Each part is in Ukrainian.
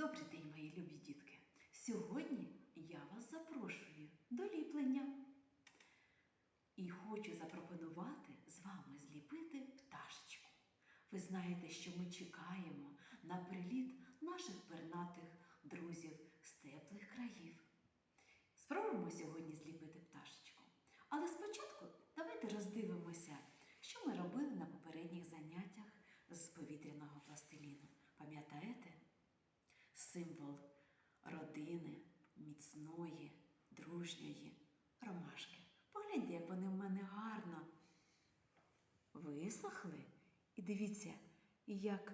Добрий день, мої любі дітки! Сьогодні я вас запрошую до ліплення. І хочу запропонувати з вами зліпити пташечку. Ви знаєте, що ми чекаємо на приліт наших пернатих друзів з теплих країв. Спробуємо сьогодні зліпити пташечку. Але спочатку давайте роздивимося, що ми робили на попередніх заняттях з повітряного пластиліну. Пам'ятаєте? Символ родини, міцної, дружньої ромашки. Погляньте, як вони в мене гарно висохли. І дивіться, як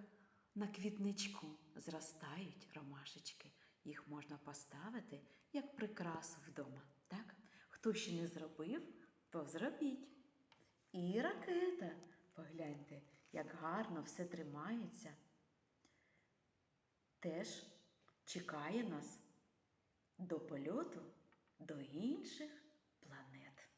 на квітничку зростають ромашечки. Їх можна поставити як прикрасу вдома. Так? Хто ще не зробив, то зробіть. І ракета. Погляньте, як гарно все тримається. Теж чекає нас до польоту до інших планет.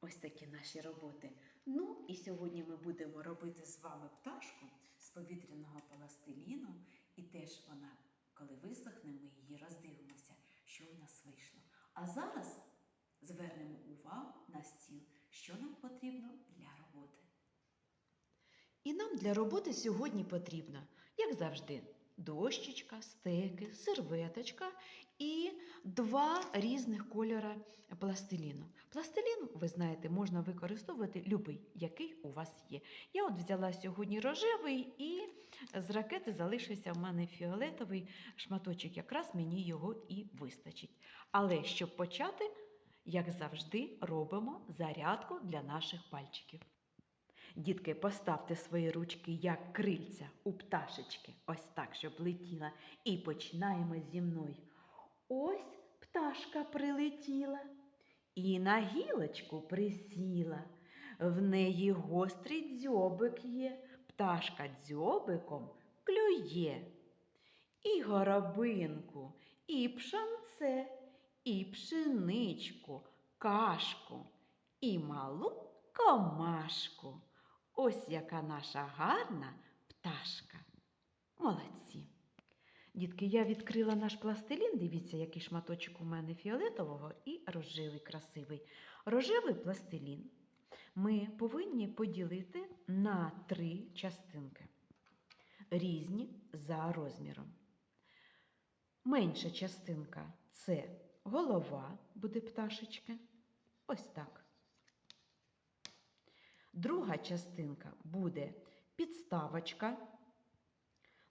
Ось такі наші роботи. Ну і сьогодні ми будемо робити з вами пташку з повітряного пластиліну. І теж вона, коли висохне, ми її роздивимося, що в нас вийшло. А зараз звернемо увагу на стіл, що нам потрібно для роботи. І нам для роботи сьогодні потрібно, як завжди, дощечка, стеки, серветочка і два різних кольора пластиліну. Пластилін, ви знаєте, можна використовувати любий, який у вас є. Я от взяла сьогодні рожевий і з ракети залишився в мене фіолетовий шматочок, якраз мені його і вистачить. Але щоб почати, як завжди, робимо зарядку для наших пальчиків. Дітки, поставте свої ручки як крильця у пташечки, ось так, щоб летіла. І починаємо зі мною. Ось пташка прилетіла і на гілочку присіла. В неї гострий дзьобик є, пташка дзьобиком клює. І горобинку, і пшанце, і пшеничку, кашку, і малу комашку. Ось яка наша гарна пташка. Молодці. Дітки, я відкрила наш пластилін. Дивіться, який шматочок у мене фіолетового і рожевий красивий. Рожевий пластилін ми повинні поділити на три частинки, різні за розміром. Менша частинка це голова буде пташечки. Ось так. Друга частинка буде підставочка,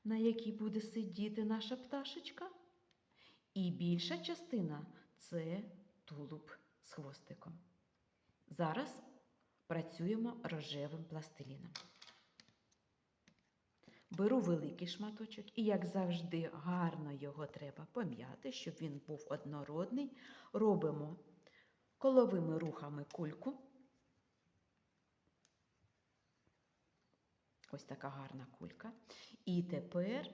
на якій буде сидіти наша пташечка. І більша частина це тулуб з хвостиком. Зараз працюємо рожевим пластиліном. Беру великий шматочок і, як завжди, гарно його треба пом'яти, щоб він був однородний. Робимо коловими рухами кульку. Ось така гарна кулька. І тепер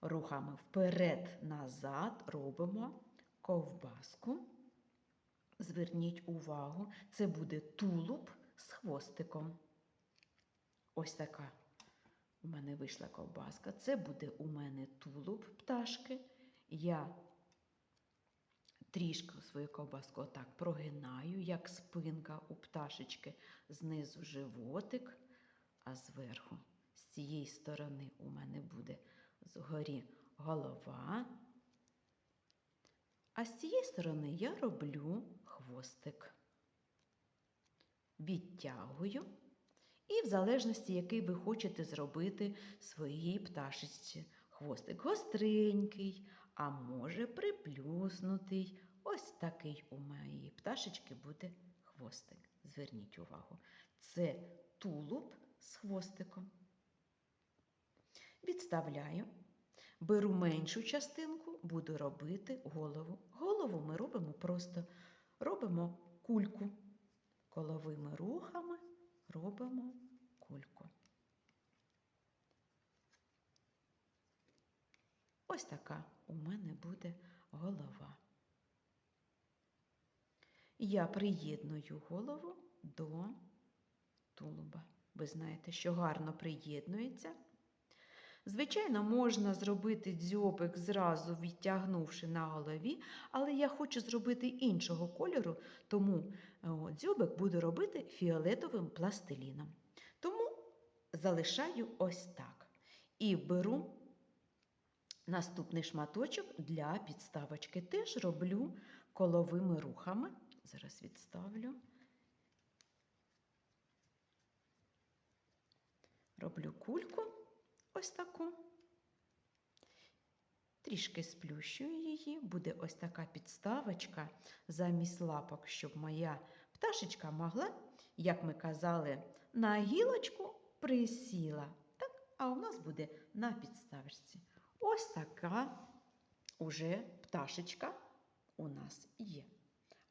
рухами вперед-назад робимо ковбаску. Зверніть увагу, це буде тулуб з хвостиком. Ось така у мене вийшла ковбаска. Це буде у мене тулуб пташки. Я трішки свою ковбаску отак прогинаю, як спинка у пташечки, знизу животик а зверху з цієї сторони у мене буде згорі голова. А з цієї сторони я роблю хвостик. Відтягую. І в залежності, який ви хочете зробити своїй пташечці хвостик гостренький, а може приплюснутий. Ось такий у моєї пташечки буде хвостик. Зверніть увагу. Це тулуб з хвостиком. Відставляю, беру меншу частинку, буду робити голову. Голову ми робимо просто робимо кульку. Коловими рухами робимо кульку. Ось така у мене буде голова. Я приєдную голову до тулуба. Ви знаєте, що гарно приєднується. Звичайно, можна зробити дзьобик зразу відтягнувши на голові, але я хочу зробити іншого кольору, тому дзьобик буду робити фіолетовим пластиліном. Тому залишаю ось так. І беру наступний шматочок для підставочки. Теж роблю коловими рухами. Зараз відставлю. Роблю кульку ось таку. Трішки сплющую її, буде ось така підставочка замість лапок, щоб моя пташечка могла, як ми казали, на гілочку присіла. Так, а у нас буде на підставочці. Ось така уже пташечка у нас є.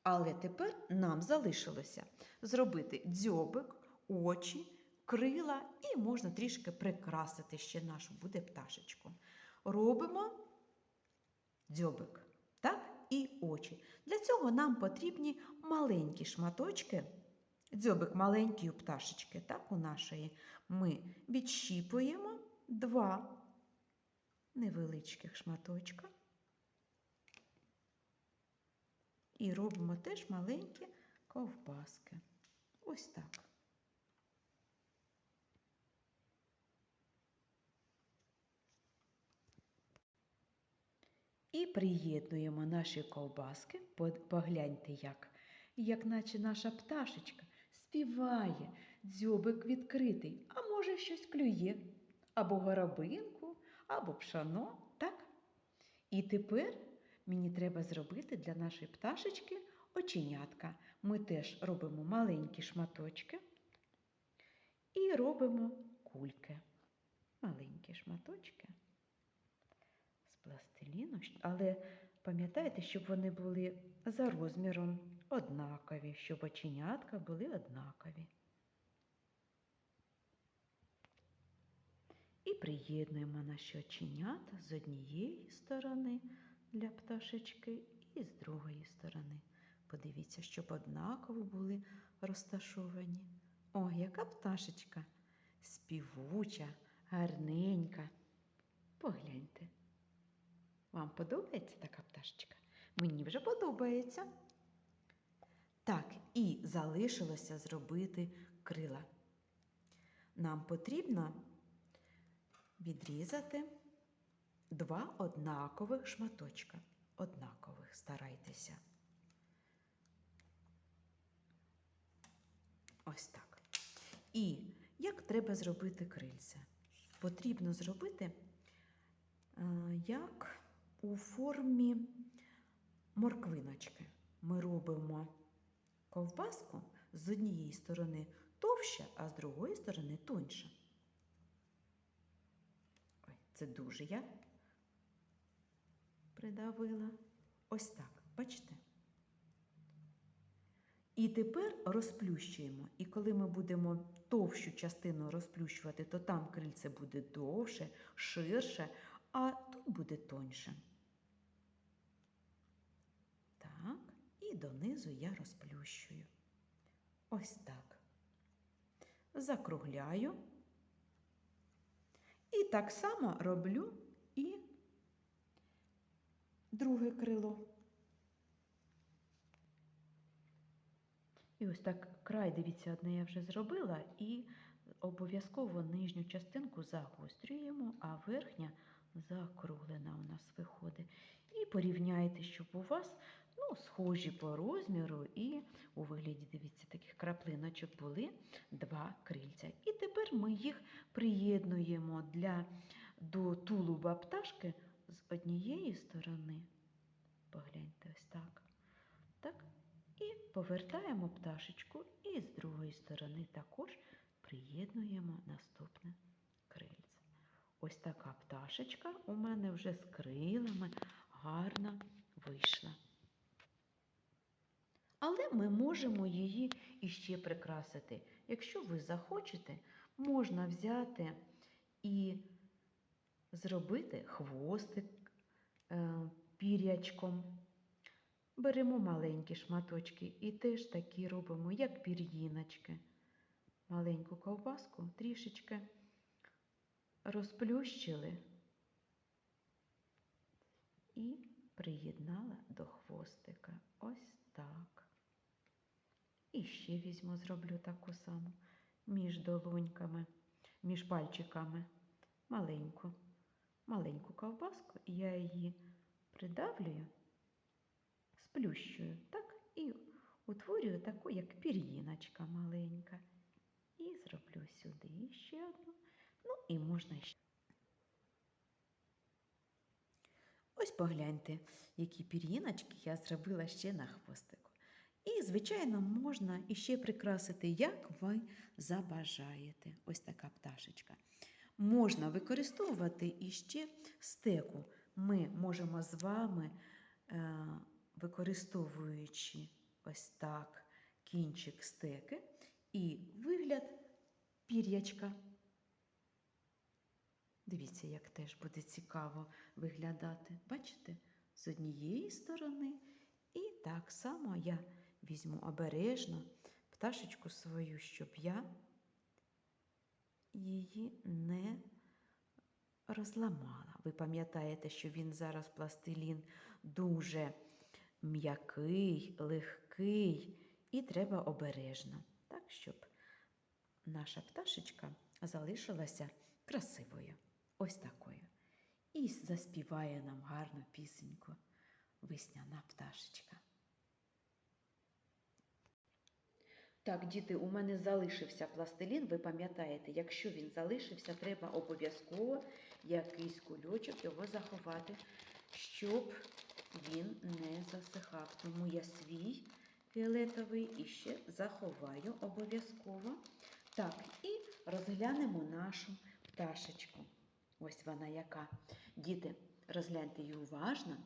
Але тепер нам залишилося зробити дзьобик, очі, крила і можна трішки прикрасити ще нашу буде пташечку. Робимо дзьобик, так, і очі. Для цього нам потрібні маленькі шматочки. Дзьобик маленький у пташечки, так, у нашої. Ми відщіпуємо два невеличких шматочка. І робимо теж маленькі ковбаски. Ось так. І приєднуємо наші ковбаски. Погляньте, як, як наче наша пташечка співає, дзьобик відкритий, а може щось клює, або горобинку, або пшано, так? І тепер мені треба зробити для нашої пташечки оченятка. Ми теж робимо маленькі шматочки і робимо кульки. Маленькі шматочки пластиліну, але пам'ятайте, щоб вони були за розміром однакові, щоб оченятка були однакові. І приєднуємо наші оченята з однієї сторони для пташечки і з другої сторони. Подивіться, щоб однаково були розташовані. О, яка пташечка! Співуча, гарненька. Погляньте. Вам подобається така пташечка? Мені вже подобається. Так, і залишилося зробити крила. Нам потрібно відрізати два однакових шматочка. Однакових старайтеся. Ось так. І як треба зробити крильця? Потрібно зробити е, як у формі морквиночки. Ми робимо ковбаску з однієї сторони товща, а з другої сторони тоньша. Ой, це дуже я придавила. Ось так, бачите? І тепер розплющуємо. І коли ми будемо товщу частину розплющувати, то там крильце буде довше, ширше, а тут буде тоньше. Так, і донизу я розплющую. Ось так. Закругляю. І так само роблю і друге крило. І ось так край, дивіться, одне я вже зробила, і обов'язково нижню частинку загострюємо, а верхня закруглена у нас виходить. І порівняйте, щоб у вас ну, схожі по розміру, і у вигляді, дивіться, таких краплиночок були два крильця. І тепер ми їх приєднуємо для, до тулуба пташки з однієї сторони. Погляньте ось так. Так. І повертаємо пташечку і з другої сторони також приєднуємо наступне. Ось така пташечка у мене вже з крилами гарно вийшла. Але ми можемо її іще прикрасити. Якщо ви захочете, можна взяти і зробити хвостик е, пірячком. Беремо маленькі шматочки і теж такі робимо, як пір'їночки. Маленьку ковбаску трішечки розплющили і приєднала до хвостика. Ось так. І ще візьму, зроблю таку саму між долоньками, між пальчиками. Маленьку, маленьку ковбаску, і я її придавлюю, сплющую, так, і утворюю таку, як пір'їночка маленька. І зроблю сюди ще одну. Ну і можна ще. Ось погляньте, які пір'їночки я зробила ще на хвостику. І, звичайно, можна іще прикрасити, як ви забажаєте. Ось така пташечка. Можна використовувати іще стеку. Ми можемо з вами, е, використовуючи ось так кінчик стеки і вигляд пір'ячка. Дивіться, як теж буде цікаво виглядати. Бачите, з однієї сторони. І так само я візьму обережно пташечку свою, щоб я її не розламала. Ви пам'ятаєте, що він зараз пластилін дуже м'який, легкий, і треба обережно, так, щоб наша пташечка залишилася красивою. Ось такою. І заспіває нам гарну пісеньку весняна пташечка. Так, діти, у мене залишився пластилін. Ви пам'ятаєте, якщо він залишився, треба обов'язково якийсь кульочок його заховати, щоб він не засихав. Тому я свій фіолетовий іще заховаю обов'язково. Так, і розглянемо нашу пташечку. Ось вона яка. Діти, розгляньте її уважно.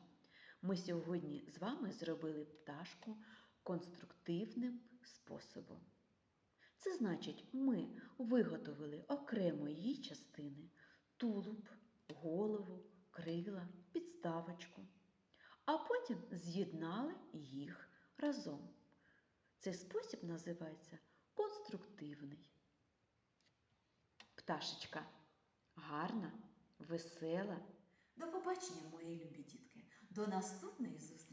Ми сьогодні з вами зробили пташку конструктивним способом. Це значить, ми виготовили окремо її частини тулуб, голову, крила, підставочку, а потім з'єднали їх разом. Цей спосіб називається конструктивний. Пташечка гарна, весела. До побачення, мої любі дітки. До наступної зустрічі!